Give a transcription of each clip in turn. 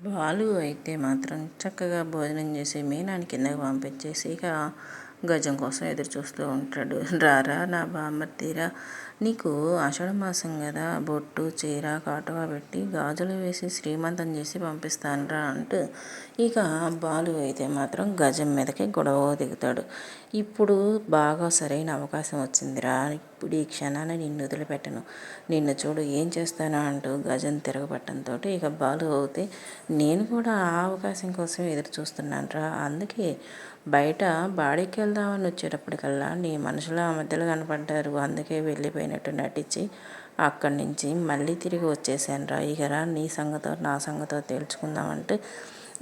బాలు అయితే మాత్రం చక్కగా భోజనం చేసి మీనాని కిందకి పంపించేసి ఇక గజం కోసం ఎదురు చూస్తూ ఉంటాడు. రారా నా బామ్మర్తీరా నీకు ఆషాఢ మాసం కదా బొట్టు చీర కాటుగా పెట్టి గాజులు వేసి శ్రీమంతం చేసి పంపిస్తానురా అంటూ ఇక బాలు అయితే మాత్రం గజం మీదకి గొడవ దిగుతాడు. ఇప్పుడు బాగా సరైన అవకాశం వచ్చిందిరా ఇప్పుడు ఈ క్షణాన్ని నిన్ను వదిలిపెట్టను. నిన్ను చూడు ఏం చేస్తానా అంటూ గజం తిరగబట్టంతో ఇక బాలు అవుతే నేను కూడా ఆ అవకాశం కోసం ఎదురు చూస్తున్నాను రా అందుకే బయట బాడీకి వెళ్దామని వచ్చేటప్పటికల్లా నీ మనుషులు ఆ మధ్యలో కనపడ్డారు. అందుకే వెళ్ళిపోయినట్టు నటించి అక్కడి నుంచి మళ్ళీ తిరిగి వచ్చేసాను రా. ఇక రా నీ సంగతో నా సంగతో తేల్చుకుందామంటే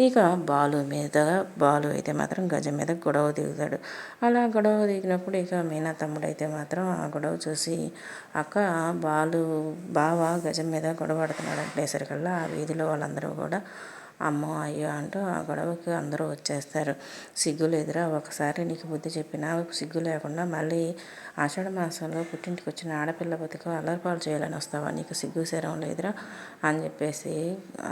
ఇక బాలు మీద బాలు అయితే మాత్రం గజం మీద గొడవ దిగుతాడు. అలా గొడవ దిగినప్పుడు ఇక మీనా తమ్ముడు అయితే మాత్రం ఆ గొడవ చూసి అక్క బాలు బావ గజం మీద గొడవ పడుతున్నాడు అనేసరికల్లా ఆ వీధిలో వాళ్ళందరూ కూడా అమ్మో అయ్యో అంటూ ఆ గొడవకి అందరూ వచ్చేస్తారు. సిగ్గు లేదురా ఒకసారి నీకు బుద్ధి చెప్పినా సిగ్గు లేకుండా మళ్ళీ ఆషాఢ మాసంలో పుట్టింటికి వచ్చిన ఆడపిల్ల బతుకు అల్లరిపాలు చేయాలని వస్తావా? నీకు సిగ్గు శరం లేదురా అని చెప్పేసి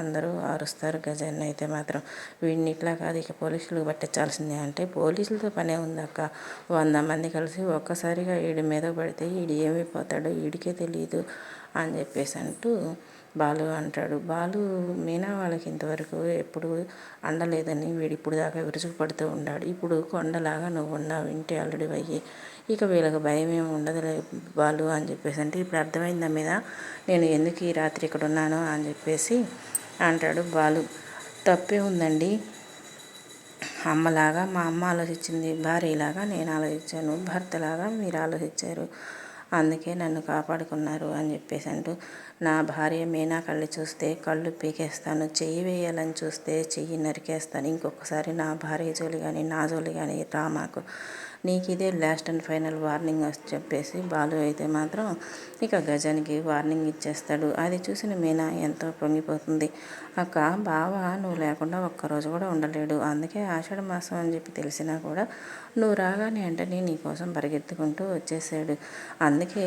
అందరూ అరుస్తారు గజన్ అయితే మాత్రం. వీడిని ఇట్లా కాదు ఇక పోలీసులకు పట్టించాల్సిందే అంటే పోలీసులతో పనే ఉందక్క వంద మంది కలిసి ఒక్కసారిగా వీడి మీద పడితే వీడు ఏమైపోతాడో వీడికే తెలియదు అని చెప్పేసి అంటూ బాలు అంటాడు. బాలు మీనా వాళ్ళకి ఇంతవరకు ఎప్పుడు అండలేదని వీడు ఇప్పుడు దాకా విరుచుకుపడుతూ ఉన్నాడు. ఇప్పుడు కొండలాగా నువ్వు ఉన్నావు ఇంటి అల్లుడి అయ్యి ఇక వీళ్ళకి భయం ఏమి ఉండదులే బాలు అని చెప్పేసి అంటే ఇప్పుడు అర్థమైందా మీద నేను ఎందుకు ఈ రాత్రి ఇక్కడ ఉన్నాను అని చెప్పేసి అంటాడు బాలు. తప్పే ఉందండి. అమ్మలాగా మా అమ్మ ఆలోచించింది భార్యలాగా నేను ఆలోచించాను భర్తలాగా మీరు ఆలోచించారు. అందుకే నన్ను కాపాడుకున్నారు అని చెప్పేసి అంటూ నా భార్య మీనా కళ్ళు చూస్తే కళ్ళు పీకేస్తాను చెయ్యి వేయాలని చూస్తే చెయ్యి నరికేస్తాను. ఇంకొకసారి నా భార్య జోలి కానీ నా జోలి కానీ రామాకు నీకు ఇదే లాస్ట్ అండ్ ఫైనల్ వార్నింగ్ అని చెప్పేసి బాలు అయితే మాత్రం ఇక గజానికి వార్నింగ్ ఇచ్చేస్తాడు. అది చూసిన మీనా ఎంతో పొంగిపోతుంది. అక్క బావ నువ్వు లేకుండా ఒక్కరోజు కూడా ఉండలేడు. అందుకే ఆషాఢ మాసం అని చెప్పి తెలిసినా కూడా నువ్వు రాగానే వెంటనే నీకోసం పరిగెత్తుకుంటూ వచ్చేసాడు. అందుకే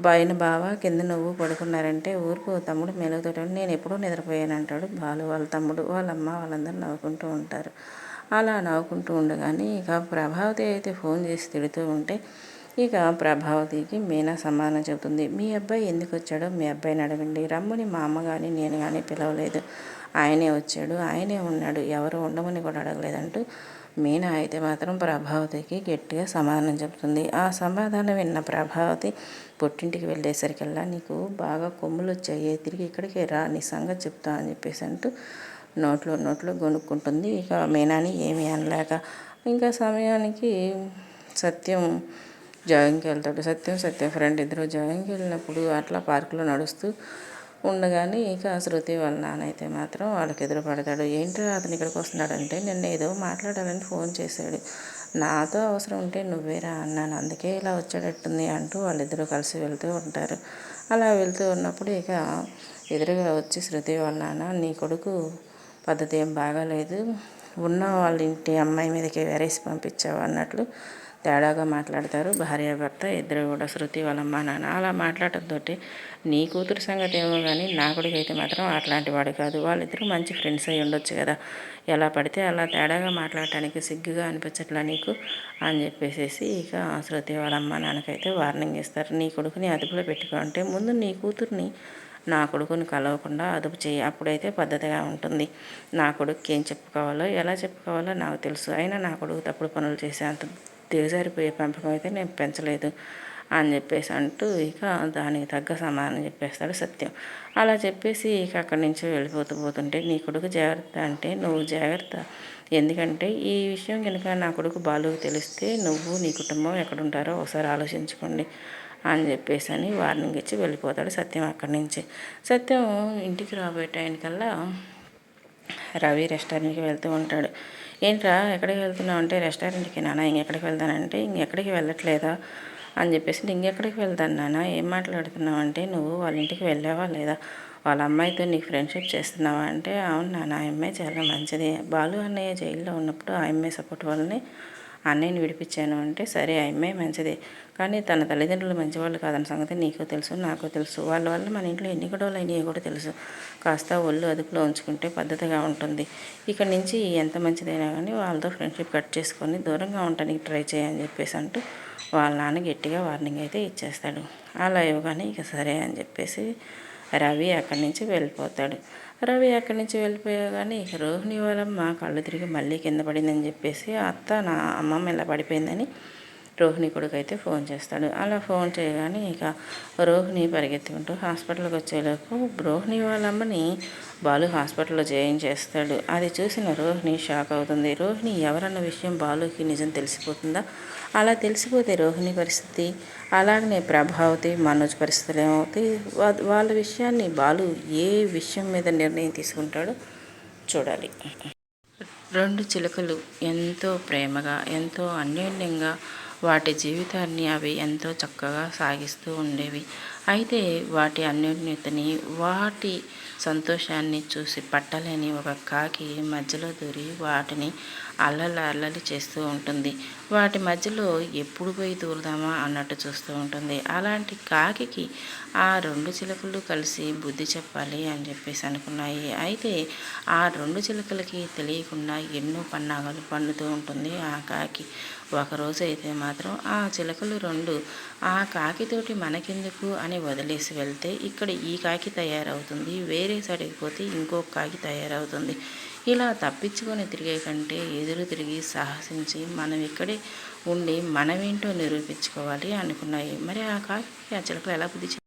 బాయిన బావ కింద నువ్వు పడుకున్నారంటే ఊరుకు తమ్ముడు మెలుగుతోటి నేను ఎప్పుడూ నిద్రపోయాను అంటాడు బాలు. వాళ్ళ తమ్ముడు వాళ్ళమ్మ వాళ్ళందరూ నవ్వుకుంటూ ఉంటారు. అలా నవ్వుకుంటూ ఉండగానే ఇక ప్రభావతి అయితే ఫోన్ చేసి తిడుతూ ఉంటే ఇక ప్రభావతికి మీనా సమాధానం చెబుతుంది. మీ అబ్బాయి ఎందుకు వచ్చాడో మీ అబ్బాయిని అడగండి. రమ్ముని మా అమ్మ కానీ నేను కానీ పిలవలేదు. ఆయనే వచ్చాడు. ఆయనే ఉన్నాడు. ఎవరు ఉండమని కూడా అడగలేదంటూ మీనా అయితే మాత్రం ప్రభావతికి గట్టిగా సమాధానం చెబుతుంది. ఆ సమాధానం విన్న ప్రభావతి పుట్టింటికి వెళ్ళేసరికల్లా నీకు బాగా కొమ్ములు వచ్చాయి తిరిగి ఇక్కడికి రా. నీ సంగతి చెప్తా అని చెప్పేసి అంటూ నోట్లో నోట్లో కొనుక్కుంటుంది ఇక మీనాని ఏమీ అనలేక ఇంకా సమయానికి సత్యం జాగింగ్కి వెళ్తాడు. సత్యం సత్యం ఫ్రెండ్ ఇద్దరు జాగింగ్కి వెళ్ళినప్పుడు అట్లా పార్కులో నడుస్తూ ఉండగానే ఇక శృతి వాళ్ళ నాన్న అయితే మాత్రం వాళ్ళకి ఎదురు పడతాడు ఏంటో అతను ఇక్కడికి వస్తున్నాడంటే నిన్న ఏదో మాట్లాడాలని ఫోన్ చేశాడు. నాతో అవసరం ఉంటే నువ్వేరా అన్నాను. అందుకే ఇలా వచ్చేటట్టుంది అంటూ వాళ్ళిద్దరూ కలిసి వెళ్తూ ఉంటారు. అలా వెళ్తూ ఉన్నప్పుడు ఇక ఎదురుగా వచ్చి శృతి వాళ్ళ నాన్న నీ కొడుకు పద్ధతి ఏం బాగాలేదు. ఉన్న వాళ్ళ ఇంటి అమ్మాయి మీదకి వెరేసి పంపించావు అన్నట్లు తేడాగా మాట్లాడతారు. భార్య భర్త ఇద్దరు కూడా శృతి వాళ్ళ అమ్మ నాన్న అలా మాట్లాడటంతో నీ కూతురు సంగతి ఏమో కానీ నా కొడుకు అయితే మాత్రం అట్లాంటి వాడు కాదు. వాళ్ళిద్దరూ మంచి ఫ్రెండ్స్ అయి ఉండొచ్చు కదా. ఎలా పడితే అలా తేడాగా మాట్లాడటానికి సిగ్గుగా అనిపించట్లా నీకు? అని చెప్పేసి ఇక శృతి వాళ్ళ అమ్మ నాన్నకైతే వార్నింగ్ ఇస్తారు. నీ కొడుకుని అదుపులో పెట్టుకో అంటే ముందు నీ కూతుర్ని నా కొడుకుని కలవకుండా అదుపు చేయి. అప్పుడైతే పద్ధతిగా ఉంటుంది. నా కొడుకుకి ఏం చెప్పుకోవాలో ఎలా చెప్పుకోవాలో నాకు తెలుసు. అయినా నా కొడుకు తప్పుడు పనులు చేసే అంత దిగజారిపోయే పెంపకం అయితే నేను పెంచలేదు. అని చెప్పేసి అంటూ ఇక దానికి తగ్గ సమాధానం చెప్పేస్తాడు సత్యం. అలా చెప్పేసి ఇక అక్కడి నుంచి వెళ్ళిపోతూ పోతుంటే నీ కొడుకు జాగ్రత్త అంటే నువ్వు జాగ్రత్త. ఎందుకంటే ఈ విషయం కనుక నా కొడుకు బాలుకు తెలిస్తే నువ్వు నీ కుటుంబం ఎక్కడుంటారో ఒకసారి ఆలోచించుకోండి అని చెప్పేసి అని వార్నింగ్ ఇచ్చి వెళ్ళిపోతాడు సత్యం అక్కడి నుంచి. సత్యం ఇంటికి రాబోయే టైంకల్లా రవి రెస్టారెంట్కి వెళ్తూ ఉంటాడు. ఏంట్రా ఎక్కడికి వెళ్తున్నావు? అంటే రెస్టారెంట్కి నాన్న ఇంకెక్కడికి వెళ్తానంటే ఇంకెక్కడికి వెళ్ళట్లేదా? అని చెప్పేసి ఇంకెక్కడికి వెళ్తాను నాన్న. ఏం మాట్లాడుతున్నావు అంటే నువ్వు వాళ్ళ ఇంటికి వెళ్ళావా లేదా? వాళ్ళ అమ్మాయితో నీకు ఫ్రెండ్షిప్ చేస్తున్నావా అంటే అవును నాన్న ఆ అమ్మాయి చాలా మంచిది. బాలు అన్నయ్య జైల్లో ఉన్నప్పుడు ఆ అమ్మాయి సపోర్ట్ వల్లనే అన్నయ్యని విడిపించాను అంటే సరే ఆ అమ్మాయి మంచిదే. కానీ తన తల్లిదండ్రులు మంచివాళ్ళు కాదన్న సంగతి నీకు తెలుసు నాకు తెలుసు. వాళ్ళ వల్ల మన ఇంట్లో ఎన్ని గొడవలు అయినాయో కూడా తెలుసు. కాస్త ఒళ్ళు అదుపులో ఉంచుకుంటే పద్ధతిగా ఉంటుంది. ఇక్కడి నుంచి ఎంత మంచిదైనా కానీ వాళ్ళతో ఫ్రెండ్షిప్ కట్ చేసుకొని దూరంగా ఉండటానికి ట్రై చేయని చెప్పేసి అంటూ వాళ్ళ నాన్న గట్టిగా వార్నింగ్ అయితే ఇచ్చేస్తాడు. అలా ఇవ్వగానే ఇక సరే అని చెప్పేసి రవి అక్కడి నుంచి వెళ్ళిపోతాడు. రవి అక్కడి నుంచి వెళ్ళిపోయాగానే ఇక రోహిణి వాళ్ళమ్మ కళ్ళు తిరిగి మళ్ళీ కింద పడిందని చెప్పేసి అత్త నా అమ్మమ్మ ఇలా పడిపోయిందని రోహిణి కొడుకు అయితే ఫోన్ చేస్తాడు. అలా ఫోన్ చేయగానే ఇక రోహిణి పరిగెత్తుకుంటూ హాస్పిటల్కి వచ్చేలోపు రోహిణి వాళ్ళ అమ్మని బాలు హాస్పిటల్లో చేయించేస్తాడు. అది చూసిన రోహిణి షాక్ అవుతుంది. రోహిణి ఎవరన్న విషయం బాలుకి నిజం తెలిసిపోతుందా? అలా తెలిసిపోతే రోహిణి పరిస్థితి అలాగనే ప్రభావతి మనోజ్ పరిస్థితులు ఏమవుతాయి? వాళ్ళ విషయాన్ని బాలు ఏ విషయం మీద నిర్ణయం తీసుకుంటాడో చూడాలి. రెండు చిలుకలు ఎంతో ప్రేమగా ఎంతో అన్యోన్యంగా వాటి జీవితాన్ని అవి ఎంతో చక్కగా సాగిస్తూ ఉండేవి. అయితే వాటి అన్యోన్యతని వాటి సంతోషాన్ని చూసి పట్టలేని ఒక కాకి మధ్యలో దూరి వాటిని అల్లలు అల్లలి చేస్తూ ఉంటుంది. వాటి మధ్యలో ఎప్పుడు పోయి దూరదామా అన్నట్టు చూస్తూ ఉంటుంది. అలాంటి కాకి ఆ రెండు చిలుకలు కలిసి బుద్ధి చెప్పాలి అని చెప్పేసి అనుకున్నాయి. అయితే ఆ రెండు చిలుకలకి తెలియకుండా ఎన్నో పన్నాగాలు పండుతూ ఉంటుంది ఆ కాకి. ఒకరోజు అయితే మాత్రం ఆ చిలకలు రెండు ఆ కాకితోటి మనకెందుకు అని వదిలేసి వెళ్తే ఇక్కడ ఈ కాకి తయారవుతుంది. వేరే సైడ్కి పోతే ఇంకొక కాకి తయారవుతుంది. ఇలా తప్పించుకొని తిరిగే కంటే ఎదురు తిరిగి సాహసించి మనం ఇక్కడే ఉండి మనమేంటో నిరూపించుకోవాలి అనుకున్నాయి. మరి ఆ కాకి ఆ చిలకలు ఎలా బుద్ధి